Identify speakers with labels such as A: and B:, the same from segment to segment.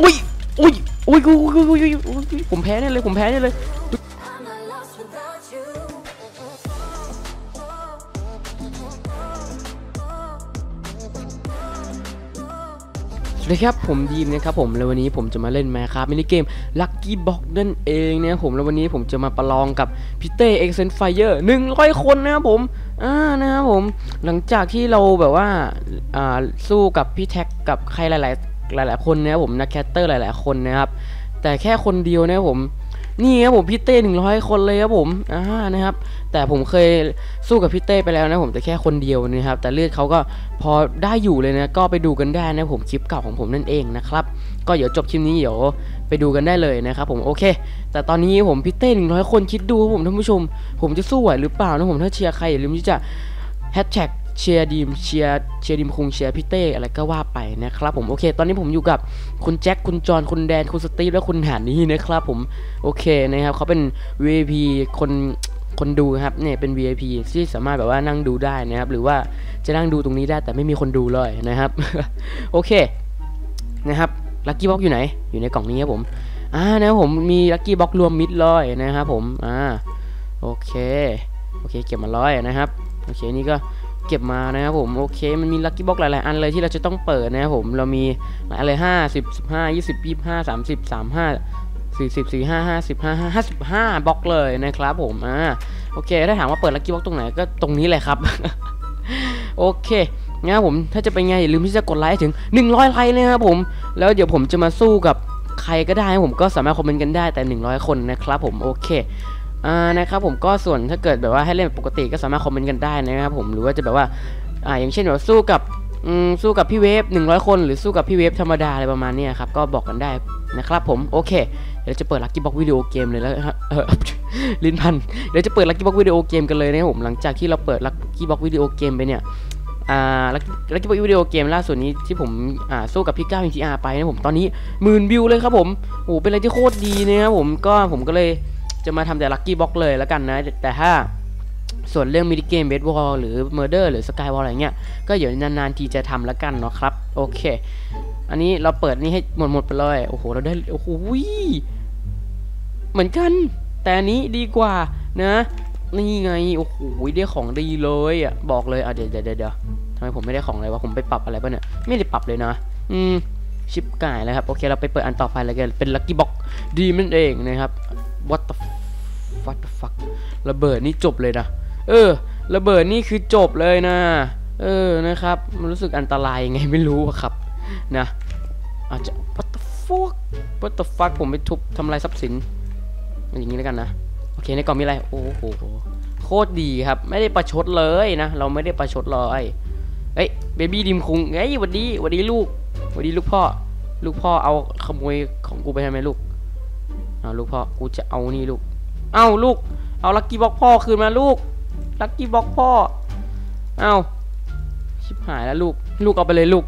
A: อุ้ยอุ้ยอุ้ยอุ้ยอุ้ยอุ้ยผมแพ้แน่เลยผมแพ้แน่เลยสวัสดีครับผมดีมนะครับผมแล้ววันนี้ผมจะมาเล่นแมคครับมินิเกม Lucky Box นั่นเองนะครับผมแล้ววันนี้ผมจะมาประลองกับพี่เต้เอ็กเซนไฟเอร์หนึ่งร้อยคนนะครับผมอ่านะครับผมหลังจากที่เราแบบว่าอ่าสู้กับพี่แท็กกับใครหลาย ๆ หลาย ๆ คนนะครับผมนักแคสเตอร์หลาย ๆ คนนะครับ แต่แค่คนเดียวนะผมนี่ครับผมพี่เต้หนึ่งร้อยคนเลยครับผมอ่านะครับ แต่ผมเคยสู้กับพี่เต้ไปแล้วนะผมแต่แค่คนเดียวนะครับ แต่เลือดเขาก็พอได้อยู่เลยนะก็ไปดูกันได้นะผมคลิปเก่าของผมนั่นเองนะครับก็เดี๋ยวจบคลิปนี้เดี๋ยวไปดูกันได้เลยนะครับผมโอเค แต่ตอนนี้ผมพี่เต้หนึ่งร้อยคนคิดดูครับผมท่านผู้ชม ผมจะสู้ไหวหรือเปล่านะผมถ้าเชียร์ใครอย่าลืมที่จะแฮชแท็ก เชียร์ดีมเชียร์เชียร์ดีมคุงเชียร์พี่เต้อะไรก็ว่าไปนะครับผมโอเค ตอนนี้ผมอยู่กับคุณแจ็คคุณจอห์นคุณแดนคุณสตีฟและคุณหานี่นะครับผมโอเคนะครับเขาเป็น VIP คนคนดูครับเนี่ยเป็น VIP ที่สามารถแบบว่านั่งดูได้นะครับ หรือว่าจะนั่งดูตรงนี้ได้แต่ไม่มีคนดูเลยนะครับ โอเคนะครับลัคกี้บ็อกอยู่ไหน อยู่ในกล่องนี้ครับผมอ่านะครับผมมีลัคกี้บ็อกรวมมิดเลยนะครับผมอ่าโอเคโอเคเก็บมาร้อยนะครับโอเคนี่ก็ เก็บมานะครับผมโอเคมันมีลัคกี้บ็อกหลาย ๆ อันเลยที่เราจะต้องเปิดนะครับผมเรามีหลายอะไรห้าสิบสิบห้ายี่สิบยี่ห้าสามสิบสามห้าสี่สิบสี่ห้าห้าสิบห้าห้าสิบห้าบล็อกเลยนะครับผมอ่าโอเค ถ้าถามว่าเปิดลักกี้บล็อกตรงไหนก็ตรงนี้แหละครับ โอเคงั้นผมถ้าจะเป็นไงอย่าลืมที่จะกดไลค์ให้ถึง 100 ไลค์นะครับผม แล้วเดี๋ยวผมจะมาสู้กับใครก็ได้ผมก็สามารถคอมเมนต์กันได้แต่ 100 คนนะครับผมโอเค อ่านะครับผมก็ส่วนถ้าเกิดแบบว่าให้เล่นแบบปกติก็สามารถคอมเมนต์กันได้นะครับผมหรือว่าจะแบบว่าอ่าอย่างเช่นแบบสู้กับสู้กับพี่เวฟ100 คน หรือสู้กับพี่เวฟธรรมดาอะไรประมาณนี้ครับก็บอกกันได้นะครับผมโอเคเดี๋ยวจะเปิดลักกี้บ็อกวิดีโอเกมเลยแล้วฮะลิ้นพันเดี๋ยวจะเปิดลักกี้บ็อกวิดีโอเกมกันเลยนะครับผมหลังจากที่เราเปิดลักกี้บ็อกวิดีโอเกมไปเนี่ยอ่าลักกี้บ็อกวิดีโอเกมล่าสุดนี้ที่ผมอ่าสู้กับพี่ก้าวทีอาร์ไปนะผมตอนนี้หมื่นวิวเลยครับผมโอ้เป็นอะไรที่โคตรดีนะครับผมก็ผมก็เลย จะมาทำแต่ลักกี้บ็อกเลยแล้วกันนะ แต่ถ้าส่วนเรื่องมินิเกมเบสบอลหรือเมอร์เดอร์หรือสกายวอลอะไรเงี้ย ก็เดี๋ยวนานๆทีจะทำแล้วกันเนาะครับ โอเค อันนี้เราเปิดนี่ให้หมดหมดไปเลย โอ้โห เราได้ โอ้โหเหมือนกัน แต่อันนี้ดีกว่านะ นี่ไง โอ้โห ได้ของดีเลยอะ บอกเลย อะ เดี๋ยวเดี๋ยวเดี๋ยวทำไมผมไม่ได้ของเลยวะ ผมไปปรับอะไรป่ะเนี่ย ไม่ได้ปรับเลยนะ อืม ชิปก่ายแล้วครับ โอเค เราไปเปิดอันต่อไปเลยกัน เป็นลัคกี้บ็อกดีมันเองนะครับ what the what the fuck ระเบิดนี่จบเลยนะ เออ ระเบิดนี่คือจบเลยนะ เออ นะครับ มันรู้สึกอันตรายยังไงไม่รู้อะครับ นะ อาจจะ what the fuck what the fuck ผมไปทุบทำลายทรัพย์สิน อย่างนี้แล้วกันนะ โอเค ในกล่องมีอะไร โอ้โห โคตรดีครับ ไม่ได้ประชดเลยนะ เราไม่ได้ประชดเลยเอ้ย เบบี้ดิมคุงเอ้ยวันดีวันดีลูกวันดีลูกพ่อ ลูกพ่อเอาขโมยของกูไปทำไมลูก เอาลูกพ่อกูจะเอานี่ลูก เอาลูก เอาลักกี้บ็อกพ่อคืนมาลูก ลักกี้บ็อกพ่อ เอาชิบหายแล้วลูก ลูกเอาไปเลยลูก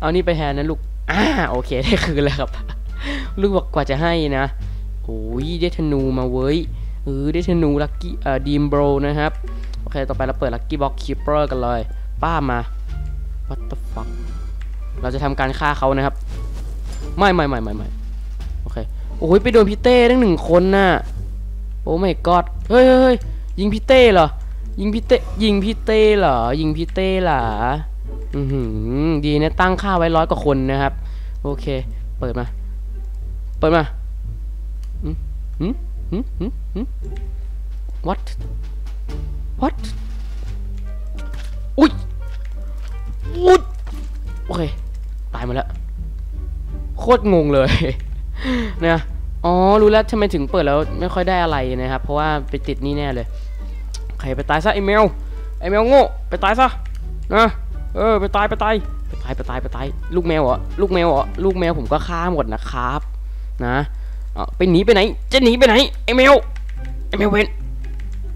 A: เอานี่ไปแทนนะลูก อ่าโอเคได้คืนแล้วครับ ลูกบอกกว่าจะให้นะ โอ้ยได้ธนูมาเว้ย เออได้ธนูลักกี้เอ่อดีมโบรนะครับ โอเคต่อไปเราเปิดลักกี้บ็อกคิปเปอร์กันเลย ป้ามา what the fuck เราจะทำการฆ่าเขานะครับ ไม่ไม่ไม่ไม่ไม่ โอ้ยไปโดนพี่เต้ตั้งหนึ่งคนน่ะโอ้ไม่กอดเฮ้ยเฮ้ยยิงพี่เต้เหรอยิงพี่เต้ยิงพี่เต้เหรอยิงพี่เต้เหรออือหือดีนะตั้งค่าไว้ร้อยกว่าคนนะครับ โอเค เปิดมา เปิดมาหืมหืมหืมหืมหืม what what อุ้ยอุ้ยโอเคตายมาแล้วโคตรงงเลย นะอ๋อรู้แล้วทำไมถึงเปิดแล้วไม่ค่อยได้อะไรนะครับ เพราะว่าไปติดนี่แน่เลยใครไปตายซะไอแมวไอแมวโง่ไปตายซะนะเออไปตายไปตายไปตายไปตายไปตายลูกแมวเหรอลูกแมวเหรอลูกแมวผมก็ฆ่าหมดนะครับนะเอาไปหนีไปไหนจะหนีไปไหนไอแมวไอแมวเวน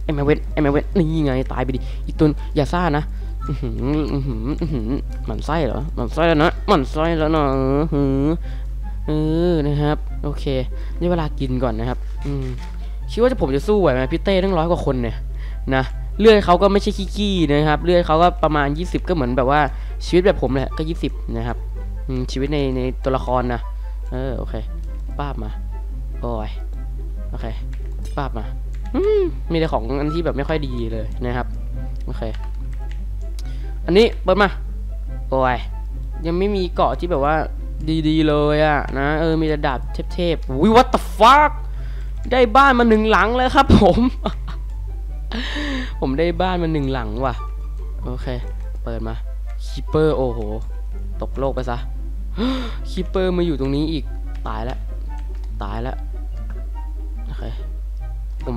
A: ไอแมวเวนไอแมวเวนนี่ไงตายไปดิอีตุนอย่าซ่านะอือหืออือหืออื้อหือหมันไส้เหรอหมันไส้แล้วนะหมันไส้แล้วนะอื้ออเออนะครับ โอเค นี่เวลากินก่อนนะครับ อืมคิดว่าจะผมจะสู้ไหวไหมพี่เต้ตั้งร้อยกว่าคนเนี่ยนะเลือดเขาก็ไม่ใช่ขี้ๆนะครับ เลือดเขาก็ประมาณ 20 ก็เหมือนแบบว่าชีวิตแบบผมแหละก็ 20 นะครับอืมชีวิตในในตัวละครนะเออโอเคป้าบมาโอ้ยโอเคป้าบมาอืมมีแต่ของอันที่แบบไม่ค่อยดีเลยนะครับโอเค อันนี้เปิดมาโอ้ยยังไม่มีเกาะที่แบบว่า ดีๆเลยอะนะเออมีแต่ดาบเทพๆวิวัต the fuck ได้บ้านมาหนึ่งหลังเลยครับผม ผมได้บ้านมาหนึ่งหลังว่ะ โอเค เปิดมาคีเปอร์โอ้โห ตกโลกไปซะคีเปอร์มาอยู่ตรงนี้อีก ตายแล้ว ตายแล้ว โอเค ผม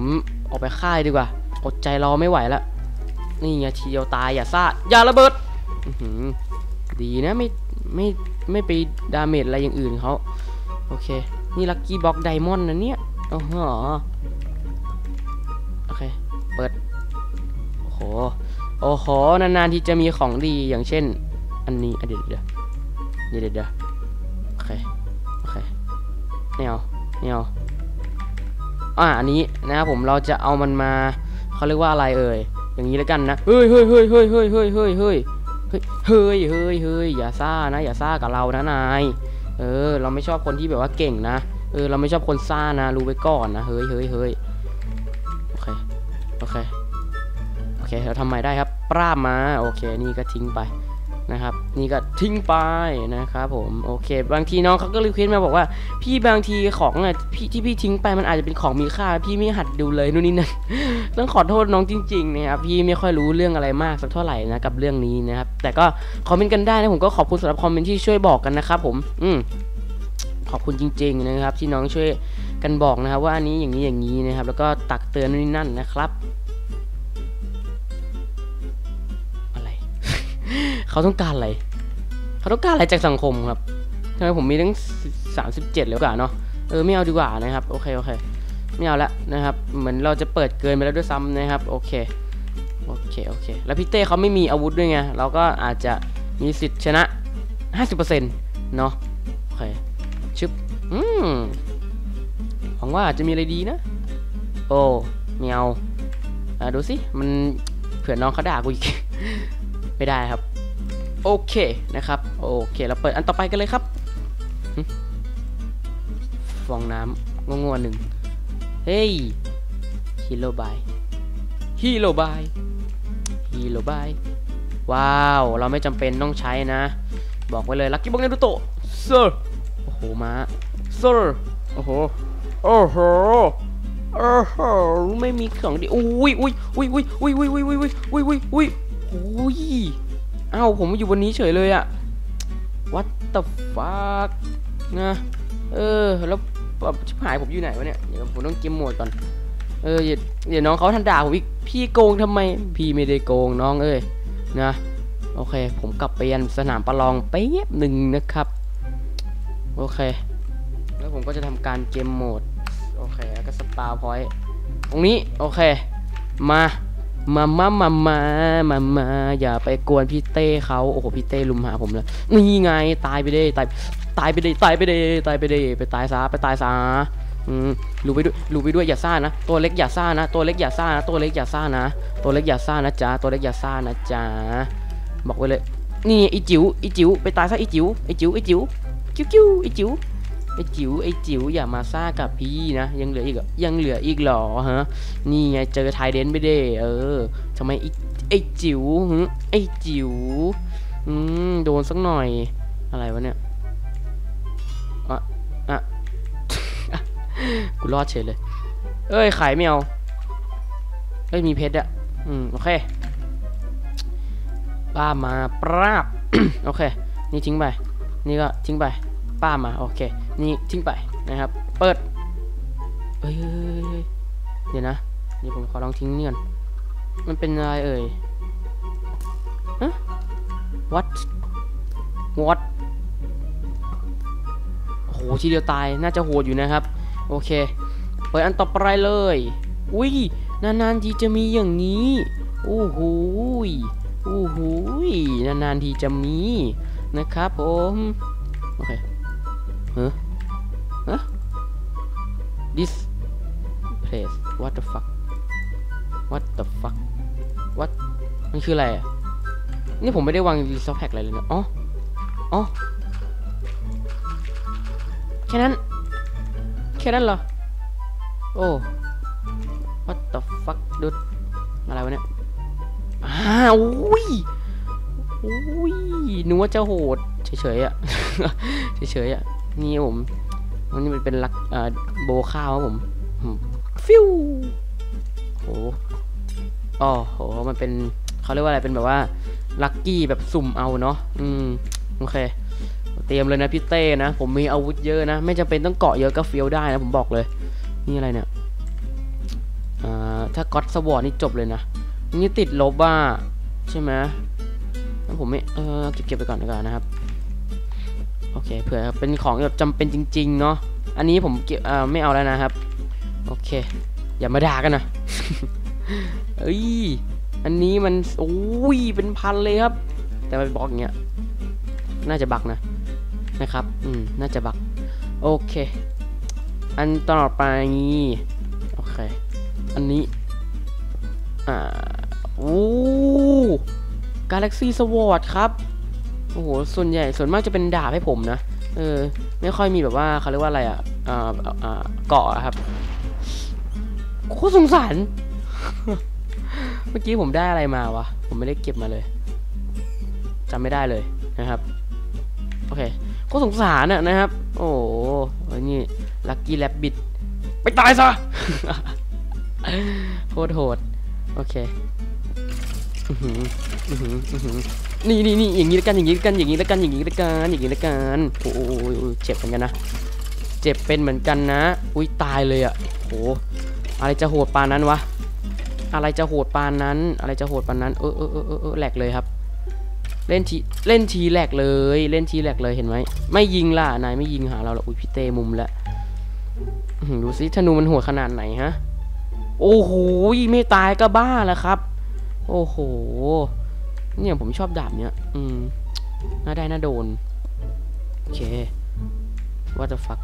A: ออกไปค่ายดีกว่า อดใจรอไม่ไหวแล้ว นี่ไงทีเดียวตายอย่าซ่าอย่าระเบิด ดีนะไม่ไม่ ไม่ไปดาเมจอะไรอย่างอื่นเขาโอเค นี่ลัคกี้บ็อกไดมอนด์นะเนี่ยโอ้โหโอเค เปิด โอ้โห โอ้โห นานๆที่จะมีของดีอย่างเช่น อันนี้เดี๋ยวเดี๋ยวเดี๋ยวเดี๋ยวโอเค โอเคไม่เอาไม่เอาอะอันนี้นะครับผมเราจะเอามันมาเขาเรียกว่าอะไรเอ่ย อย่างนี้แล้วกันนะ เฮ้ยเฮ้ยเฮ้ยเฮ้ยเฮ้ยเฮ้ยเฮ้ย เฮ้ยเฮ้ยเฮ้ยอย่าซ่านะ อย่าซ่ากับเรานะนาย เออ เราไม่ชอบคนที่แบบว่าเก่งนะ เออ เราไม่ชอบคนซ่านะ รู้ไว้ก่อนนะ เฮ้ยเฮ้ยเฮ้ยโอเค โอเค โอเค เราทำใหม่ได้ครับ ปราบมา โอเค นี่ก็ทิ้งไป นะครับ นี่ก็ทิ้งไปนะครับผมโอเค บางทีน้องเขาก็รีเควสต์มาบอกว่า พี่บางทีของอะพี่ที่พี่ทิ้งไปมันอาจจะเป็นของมีค่า พี่ไม่หัดดูเลยนู่นนี่นั่นต้องขอโทษน้องจริงๆนะครับพี่ไม่ค่อยรู้เรื่องอะไรมากสักเท่าไหร่นะกับเรื่องนี้นะครับ แต่ก็คอมเมนต์กันได้นะผมก็ขอบคุณสำหรับคอมเมนต์ที่ช่วยบอกกันนะครับผม อืมขอบคุณจริง ๆ นะครับ ที่น้องช่วยกันบอกนะครับว่าอันนี้อย่างนี้อย่างนี้นะครับ แล้วก็ตักเตือนนู่นนี่นั่นนะครับ เขาต้องการอะไร เขาต้องการอะไรจากสังคมครับทำไมผมมีตั้งสามสิบเจ็ดแล้วกว่าเนาะ เออไม่เอาดีกว่านะครับ โอเคโอเค ไม่เอาละนะครับ เหมือนเราจะเปิดเกินไปแล้วด้วยซ้ำนะครับ โอเค โอเคโอเค แล้วพี่เต้เขาไม่มีอาวุธด้วยไง เราก็อาจจะมีสิทธิ์ชนะ 50%เนาะ โอเค ชึบ อืมหวังว่าอาจจะมีอะไรดีนะ โอ้ไม่เอาอะดูสิ มันเผื่อน้องเขาด่ากูอีก ไม่ได้ครับ โอเคนะครับ โอเคเราเปิดอันต่อไปกันเลยครับฟองน้ำงงๆหนึ่งเฮ้ยฮีโร่บายฮีโร่บายฮีโร่บายว้าว เราไม่จำเป็นต้องใช้นะ บอกไว้เลยลักกี้บ็อกเนดูโตเซอร์โอ้โหมาเซอร์โอ้โหโอ้โหโอ้โหไม่มีของดีอุ้ยอุ้ยอุ้ยอุ้ยอุ้ยอุ้ยอุ้ยอุ้ยอุ้ยอุ้ยอุ้ย อุ้ยเอ้าผมมาอยู่บนนี้เฉยเลยอะ what the fuck นะเออแล้วแบบชิบหายผมอยู่ไหนวะเนี่ยเดี๋ยวผมต้องเกมโหมดก่อนเออเดี๋ยวน้องเขาทันด่าผมอีกพี่โกงทำไมพี่ไม่ได้โกงน้องเอ้ยนะโอเค ผมกลับไปยันสนามประลองแป๊บหนึ่งนะครับโอเค แล้วผมก็จะทำการเกมโหมดโอเคแล้วก็สปาพอยต์ตรงนี้โอเค มา มามามามามามาอย่าไปกวนพี่เต้เขาโอ้โหพี่เต้ลุมหาผมเลยนี่ไงตายไปเด้ตายตายไปเด้ตายไปเด้ตายไปเด้ไปตายซะไปตายซะรู้ไปด้วยรู้ไปด้วยอย่าซ่านะ ตัวเล็กอย่าซ่านะ ตัวเล็กอย่าซ่านะ ตัวเล็กอย่าซ่านะ ตัวเล็กอย่าซ่านะจ๊ะ ตัวเล็กอย่าซ่านะจ๊ะ บอกไว้เลย นี่ไอจิ๋วไอจิ๋วไปตายซะไอจิ๋วไอจิ๋วไอจิ๋วจิ้วจิ้วไอจิ๋ว ไอจิ๋วไอจิ๋วอย่ามาซ่ากับพี่นะยังเหลืออีกยังเหลืออีกหรอฮะนี่ไงเจอไทยเดนไปเด้เออทำไมไอไอจิ๋วไอจิ๋วอืมโดนสักหน่อยอะไรวะเนี่ยอะอะกูรอดเฉยเลย เอ้ยขายไม่เอาเอ้ยมีเพชรอะอืมโอเคป้ามาปราบโอเค นี่ทิ้งไป นี่ก็ทิ้งไป ป้ามาโอเค นี่ทิ้งไปนะครับ เปิดเอ้ยเอ้ยเอ้ยเอ้ยเดี๋ยวนะนี่ผมขอลองทิ้งนี่ก่อนมันเป็นอะไรเอ่ยฮะ what what โอ้โหทีเดียวตายน่าจะโหดอยู่นะครับ โอเค เปิดอันต่อไปเลย อุ้ยนานๆทีจะมีอย่างนี้โอ้โหยโอ้โหยนานๆทีจะมีนะครับผม โอเค เฮ้ฮะ this place what the fuck what the fuck what มันคืออะไรอะ นี่ผมไม่ได้วางรีซอฟแพ็กอะไรเลยนะอ๋อ อ๋อ แค่นั้น แค่นั้นเหรอ โอ้ what the fuck ดูอะไรวะเนี่ยอ้าวอุ้ยอุ้ยนึกว่าจะโหด เฉยๆอะ เฉยๆอะ นี่ครับผมอันนี้มันเป็นลักเอ่อโบข้าวครับผมอืมฟิวโหอ๋อโห มันเป็นเขาเรียกว่าอะไร เป็นแบบว่าลัคกี้แบบสุ่มเอาเนาะ อืม โอเค เตรียมเลยนะพี่เต้นะ ผมมีอาวุธเยอะนะ ไม่จำเป็นต้องเกาะเยอะก็เฟี้ยวได้นะ ผมบอกเลย นี่อะไรเนี่ยอ่าถ้าก็อดสวอร์นี่จบเลยนะ นี่ติดลบว่า ใช่ไหมงั้นผมไม่ เออเก็บเก็บไปก่อนดีกว่านะครับ โอเคเผื่อเป็นของแบบจำเป็นจริง ๆ เนาะอันนี้ผมเก็บเอ่อไม่เอาแล้วนะครับ โอเค อย่ามาด่ากันนะเอ้ยอันนี้มันโอ้ยเป็นพันเลยครับ แต่มันบล็อกอย่างเงี้ยน่าจะบักนะนะครับ อืม น่าจะบัก โอเค อันต่อไปโอเค อันนี้ อ่า โอ้ Galaxy Sword ครับ โอ้โห ส่วนใหญ่ส่วนมากจะเป็นดาบให้ผมนะ เออ ไม่ค่อยมีแบบว่าเขาเรียกว่าอะไรอะอ่าอ่าเกาะครับโคตรสงสาร เมื่อกี้ผมได้อะไรมาวะ ผมไม่ได้เก็บมาเลยจำไม่ได้เลยนะครับ โอเคโคตรสงสารน่ะนะครับ โอ้โหนี่ลัคกี้แลบบิดไปตายซะโคตรโหด โอเค อือหืออือหืออือหือ นี่นี่นี่อย่างนี้ล้วกันอย่างนี้ล้วกันอย่างนี้ล้วกันอย่างนี้ล้วกันอย่างนี้ล้วกันโอ้โหเจ็บเหมือนกันนะ เจ็บเป็นเหมือนกันนะ อุ้ยตายเลยอะโหอะไรจะโหดปานนั้นวะอะไรจะโหดปานนั้น อะไรจะโหดปานนั้นเออเออเออเออแหลกเลยครับ เล่นทีเล่นทีแหลกเลยเล่นทีแหลกเลยเห็นไหมไม่ยิงล่ะนายไม่ยิงหาเราหรอกอุ้ยพี่เตมุมล้วอื้อหือดูสิธนูมันโหดขนาดไหนฮะโอ้โหไม่ตายก็บ้าแล้วครับ โอ้โห เนี่ยผมชอบดาบเนี้ย อืม น่าได้น่าโดน โอเค what the fuck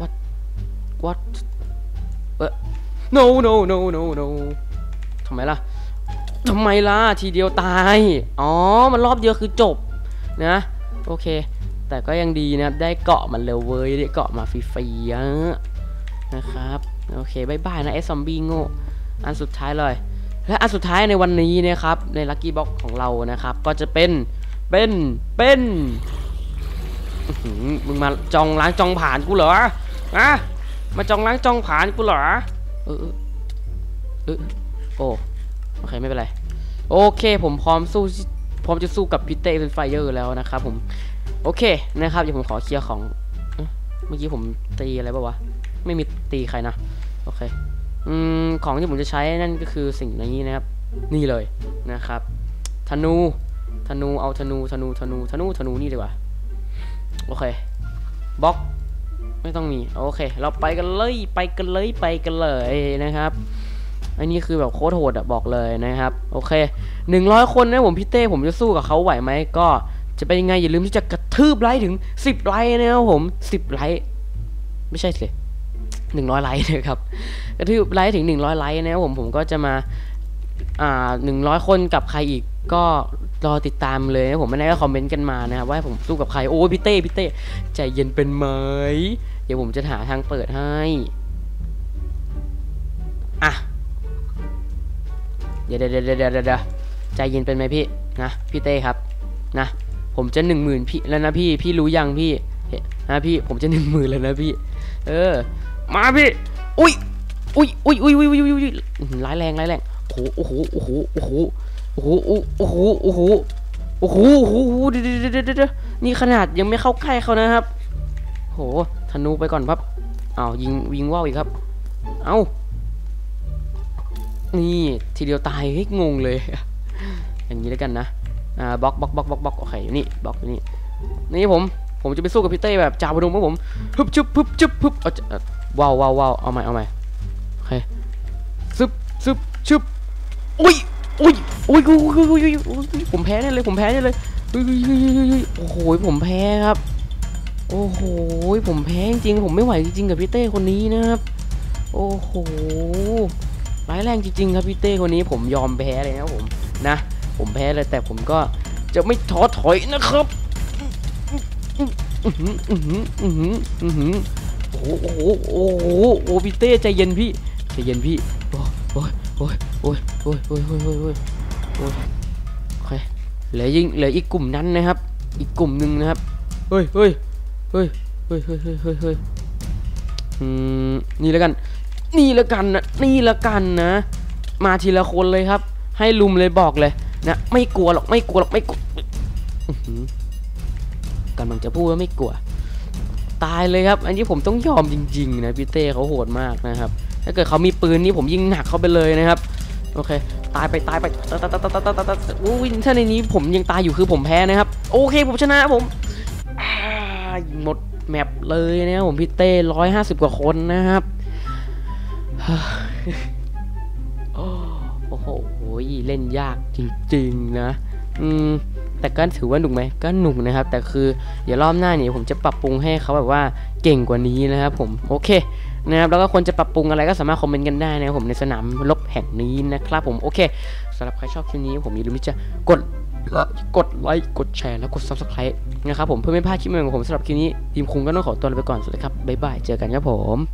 A: what what เออ no no no no no ทำไมล่ะทำไมล่ะ ทีเดียวตาย อ๋อ มันรอบเดียวคือจบ นะ โอเค แต่ก็ยังดีนะ ได้เกาะมันเร็วเว้ย ได้เกาะมาฟรีๆนะครับ โอเคบายบายนะไอ้ซอมบี้โง่ อันสุดท้ายเลย และอันสุดท้ายในวันนี้นะครับ ในลัคกี้บ็อกของเรานะครับ ก็จะเป็นเป็นเป็นมึงมาจองล้างจองผ่านกูเหรออะมาจองล้างจองผ่านกูเหรอเออเออโอ้โอเคไม่เป็นไร โอเค ผมพร้อมสู้พร้อมจะสู้กับพิเต้เป็นไฟเยอร์แล้วนะครับผมโอเคนะครับเดี๋ยวผมขอเคลียร์ของเมื่อกี้ผมตีอะไรป่าวะไม่มีตีใครนะโอเค อืมของที่ผมจะใช้นั่นก็คือสิ่งนี้นะครับ นี่เลยนะครับธนูธนูเอาธนูธนูธนูธนูธนูนี่ดีกว่าโอเคบล็อกไม่ต้องมีโอเค เราไปกันเลยไปกันเลยไปกันเลยนะครับอันนี้คือแบบโคตรโหดอะบอกเลยนะครับ โอเคหนึ่งร้อยคนนะผมพี่เต้ผมจะสู้กับเขาไหวไหมก็จะเป็นยังไงอย่าลืมที่จะกระทืบไลค์ถึงสิบไลค์นะครับผมสิบไลค์ไม่ใช่สิ หนึ่งร้อยไลค์นะครับกระทืบไลค์ถึงหนึ่งร้อยไลค์นะครับผมผมก็จะมาอ่าหนึ่งร้อยคนกับใครอีกก็รอติดตามเลยนะผมไม่ได้ก็คอมเมนต์กันมานะครับว่าผมสู้กับใครโอ้พี่เต้พี่เต้ใจเย็นเป็นไหมเดี๋ยวผมจะหาทางเปิดให้อะเดี๋ยวเดี๋ยวเดี๋ยวเดี๋ยวเดี๋ยวใจเย็นเป็นไหมพี่นะพี่เต้ครับนะผมจะหนึ่งหมื่นพี่แล้วนะพี่พี่รู้ยังพี่นะพี่ผมจะหนึ่งหมื่นแล้วนะพี่ เออ มาพี่อุ้ยอุ้ย อุ้ยอุ้ยอุ้ยอุ้ยอุ้ยอุ้ยร้ายแรงร้ายแรงโอ้โหโอ้โหโอ้โหโอ้โหโอ้โหโอ้โหโอ้โหโอ้โหโอ้โหเดี๋ยวเดี๋ยวเดี๋ยวเดี๋ยวนี่ขนาดยังไม่เข้าใกล้เขานะครับโหธนูไปก่อนครับเอายิงยิงว่าวอีกครับ เอานี่ทีเดียวตายเฮ้ยงงเลย อย่างนี้แล้วกันนะอ่าบล็อกบล็อกบล็อกบล็อกบล็อกโอเคอยู่นี่บล็อกอยู่นี่นี่ผมผมจะไปสู้กับพี่เต้แบบจ่าพนมครับผมฮึบชึบฮึบชึบฮึบเอา ว้าวว้าวว้าวเอาใหม่เอาใหม่โอเคซึบซึบชึบอุ้ยอุ้ยอุ้ยอุ้ยอุ้ยอุ้ยผมแพ้ได้เลยผมแพ้ได้เลยอุ้ยอุ้ยอุ้ยโอ้โหผมแพ้ครับ โอ้โหผมแพ้จริงผมไม่ไหวจริงๆกับพี่เต้คนนี้นะครับโอ้โหร้ายแรงจริงๆครับพี่เต้คนนี้ผมยอมแพ้เลยนะผมนะ ผมแพ้เลยแต่ผมก็จะไม่ท้อถอยนะครับ อือหืออือหืออือหืออือหือ โอ้โหโอ้โหโอ้พี่เต้ใจเย็นพี่ใจเย็นพี่โอ้ยโอ้ยโอ้ยโอ้ยโอ้ยโอ้ยโอ้ยโอ้ยโอ้ยโอ้ยโอเคเหลือยิงเหลืออีกกลุ่มนั้นนะครับ อีกกลุ่มหนึ่งนะครับเฮ้ยเฮ้ยเฮ้ยเฮ้ยเฮ้ยเฮ้ยเฮ้ยอืมนี่แล้วกัน นี่แล้วกันนะนี่แล้วกันนะ มาทีละคนเลยครับ ให้ลุมเลยบอกเลยนะไม่กลัวหรอกไม่กลัวหรอกไม่กลัวอื้อหือกำลังจะพูดว่าไม่กลัว ตายเลยครับ อันนี้ผมต้องยอมจริงๆนะพี่เต้เขาโหดมากนะครับ ถ้าเกิดเขามีปืนนี่ผมยิงหนักเขาไปเลยนะครับ โอเค ตายไปตายไปตายตายตายตายตายตายตายอุ้ยถ้าในนี้ผมยังตายอยู่คือผมแพ้นะครับ โอเคผมชนะผมหมดแมปเลยนะครับผมพี่เต้ร้อยห้าสิบกว่าคนนะครับโอ้โหเล่นยากจริงๆนะ อืม แต่ก็ถือว่าหนุกไหมก็หนุกนะครับ แต่คือเดี๋ยวรอบหน้าเนี่ยผมจะปรับปรุงให้เขาแบบว่าเก่งกว่านี้นะครับผมโอเคนะครับแล้วก็ควรจะปรับปรุงอะไรก็สามารถคอมเมนต์กันได้นะครับผมในสนามรบแห่งนี้นะครับผมโอเคสำหรับใครชอบคลิปนี้ ผมอย่าลืมที่จะกดกดไลค์กดแชร์แล้วกด subscribe นะครับผมเพื่อไม่พลาดคลิปใหม่ของผมสำหรับคลิปนี้ทีมคุงก็ต้องขอตัวลาไปก่อนสวัสดีครับบ๊ายบายเจอกันครับผม